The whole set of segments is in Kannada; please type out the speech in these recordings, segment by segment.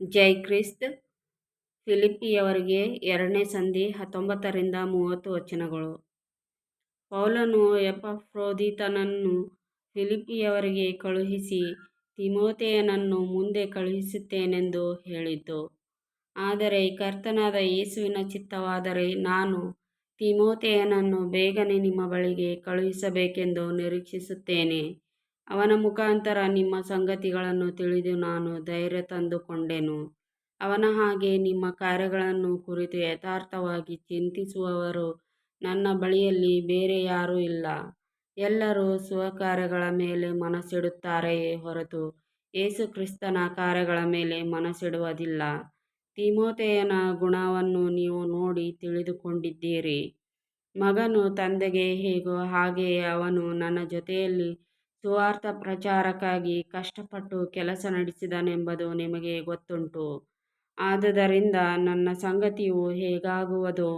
ಜೈ ಕ್ರಿಸ್ತ್ ಫಿಲಿಪ್ಪಿಯವರಿಗೆ ಎರಡನೇ ಸಂಧಿ, ಹತ್ತೊಂಬತ್ತರಿಂದ ಮೂವತ್ತು ವಚನಗಳು. ಪೌಲನು ಎಪಫ್ರೋದಿತನನ್ನು ಫಿಲಿಪಿಯವರಿಗೆ ಕಳುಹಿಸಿ ತಿಮೋತೆಯನನ್ನು ಮುಂದೆ ಕಳುಹಿಸುತ್ತೇನೆಂದು ಹೇಳಿದ್ದು ಆದರೆ ಕರ್ತನಾದ ಯೇಸುವಿನ ಚಿತ್ತವಾದರೆ ನಾನು ತಿಮೋತೆಯನನ್ನು ಬೇಗನೆ ನಿಮ್ಮ ಬಳಿಗೆ ಕಳುಹಿಸಬೇಕೆಂದು ನಿರೀಕ್ಷಿಸುತ್ತೇನೆ. ಅವನ ಮುಖಾಂತರ ನಿಮ್ಮ ಸಂಗತಿಗಳನ್ನು ತಿಳಿದು ನಾನು ಧೈರ್ಯ ತಂದುಕೊಂಡೆನು. ಅವನ ಹಾಗೆ ನಿಮ್ಮ ಕಾರ್ಯಗಳನ್ನು ಕುರಿತು ಯಥಾರ್ಥವಾಗಿ ಚಿಂತಿಸುವವರು ನನ್ನ ಬಳಿಯಲ್ಲಿ ಬೇರೆ ಯಾರೂ ಇಲ್ಲ. ಎಲ್ಲರೂ ಸ್ವಕಾರ್ಯಗಳ ಮೇಲೆ ಮನಸ್ಸಿಡುತ್ತಾರೆಯೇ ಹೊರತು ಯೇಸು ಕ್ರಿಸ್ತನ ಕಾರ್ಯಗಳ ಮೇಲೆ ಮನಸ್ಸಿಡುವುದಿಲ್ಲ. ತಿಮೋತೆಯನ ಗುಣವನ್ನು ನೀವು ನೋಡಿ ತಿಳಿದುಕೊಂಡಿದ್ದೀರಿ. ಮಗನು ತಂದೆಗೆ ಹೇಗೋ ಹಾಗೆಯೇ ಅವನು ನನ್ನ ಜೊತೆಯಲ್ಲಿ ಸುವಾರ್ಥ ಪ್ರಚಾರಕ್ಕಾಗಿ ಕಷ್ಟಪಟ್ಟು ಕೆಲಸ ನಡೆಸಿದನೆಂಬುದು ನಿಮಗೆ ಗೊತ್ತುಂಟು. ಆದುದರಿಂದ ನನ್ನ ಸಂಗತಿಯು ಹೇಗಾಗುವುದು?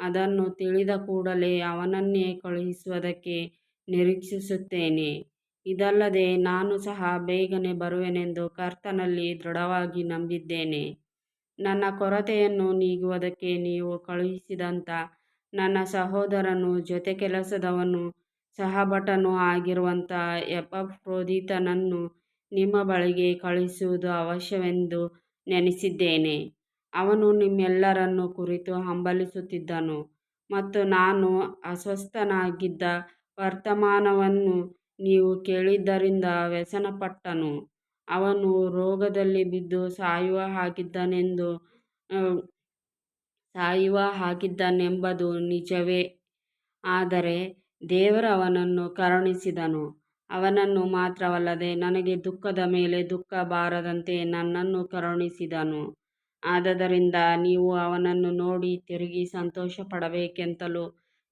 ಅದನ್ನು ತಿಳಿದ ಕೂಡಲೇ ಅವನನ್ನೇ ಕಳುಹಿಸುವುದಕ್ಕೆ ನಿರೀಕ್ಷಿಸುತ್ತೇನೆ. ಇದಲ್ಲದೆ ನಾನು ಸಹ ಬೇಗನೆ ಬರುವೆನೆಂದು ಕರ್ತನಲ್ಲಿ ದೃಢವಾಗಿ ನಂಬಿದ್ದೇನೆ. ನನ್ನ ಕೊರತೆಯನ್ನು ನೀಗುವುದಕ್ಕೆ ನೀವು ಕಳುಹಿಸಿದಂಥ ನನ್ನ ಸಹೋದರನು ಜೊತೆ ಕೆಲಸದವನೂ ಸಹಭಟನೂ ಆಗಿರುವಂಥ ಎಪಫ್ರೋದಿತನನ್ನು ನಿಮ್ಮ ಬಳಿಗೆ ಕಳುಹಿಸುವುದು ಅವಶ್ಯವೆಂದು ನೆನೆಸಿದ್ದೇನೆ. ಅವನು ನಿಮ್ಮೆಲ್ಲರನ್ನು ಕುರಿತು ಹಂಬಲಿಸುತ್ತಿದ್ದನು ಮತ್ತು ನಾನು ಅಸ್ವಸ್ಥನಾಗಿದ್ದ ವರ್ತಮಾನವನ್ನು ನೀವು ಕೇಳಿದ್ದರಿಂದ ವ್ಯಸನಪಟ್ಟನು. ಅವನು ರೋಗದಲ್ಲಿ ಬಿದ್ದು ಸಾಯುವ ಹಾಗಿದ್ದನೆಂದು ಸಾಯುವ ಹಾಗಿದ್ದನೆಂಬುದು ನಿಜವೇ. ಆದರೆ ದೇವರು ಅವನನ್ನು ಕರುಣಿಸಿದನು. ಅವನನ್ನು ಮಾತ್ರವಲ್ಲದೆ ನನಗೆ ದುಃಖದ ಮೇಲೆ ದುಃಖ ಬಾರದಂತೆ ನನ್ನನ್ನು ಕರುಣಿಸಿದನು. ಆದದರಿಂದ ನೀವು ಅವನನ್ನು ನೋಡಿ ತಿರುಗಿ ಸಂತೋಷಪಡಬೇಕೆಂತಲೂ,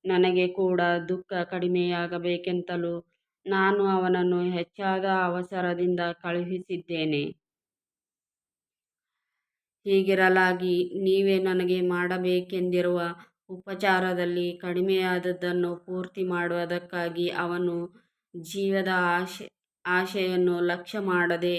ನನಗೆ ಕೂಡ ದುಃಖ ಕಡಿಮೆಯಾಗಬೇಕೆಂತಲೂ ನಾನು ಅವನನ್ನು ಹೆಚ್ಚಾದ ಅವಸರದಿಂದ ಕಳುಹಿಸಿದ್ದೇನೆ. ಹೀಗಿರಲಾಗಿ ನೀವೇ ನನಗೆ ಮಾಡಬೇಕೆಂದಿರುವ ಉಪಚಾರದಲ್ಲಿ ಕಡಿಮೆಯಾದದ್ದನ್ನು ಪೂರ್ತಿ ಮಾಡುವುದಕ್ಕಾಗಿ ಅವನು ಜೀವದ ಆಶೆ, ಆಶೆಯನ್ನು ಲಕ್ಷ್ಯ ಮಾಡದೆ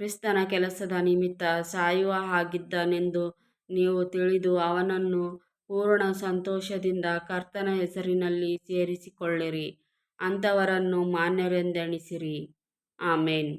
ಕ್ರಿಸ್ತನ ಕೆಲಸದ ನಿಮಿತ್ತ ಸಾಯುವ ಹಾಗಿದ್ದನೆಂದು ನೀವು ತಿಳಿದು ಅವನನ್ನು ಪೂರ್ಣ ಸಂತೋಷದಿಂದ ಕರ್ತನ ಹೆಸರಿನಲ್ಲಿ ಸೇರಿಸಿಕೊಳ್ಳಿರಿ. ಅಂಥವರನ್ನು ಮಾನ್ಯರೆಂದೆಣಿಸಿರಿ. ಆಮೇನ್.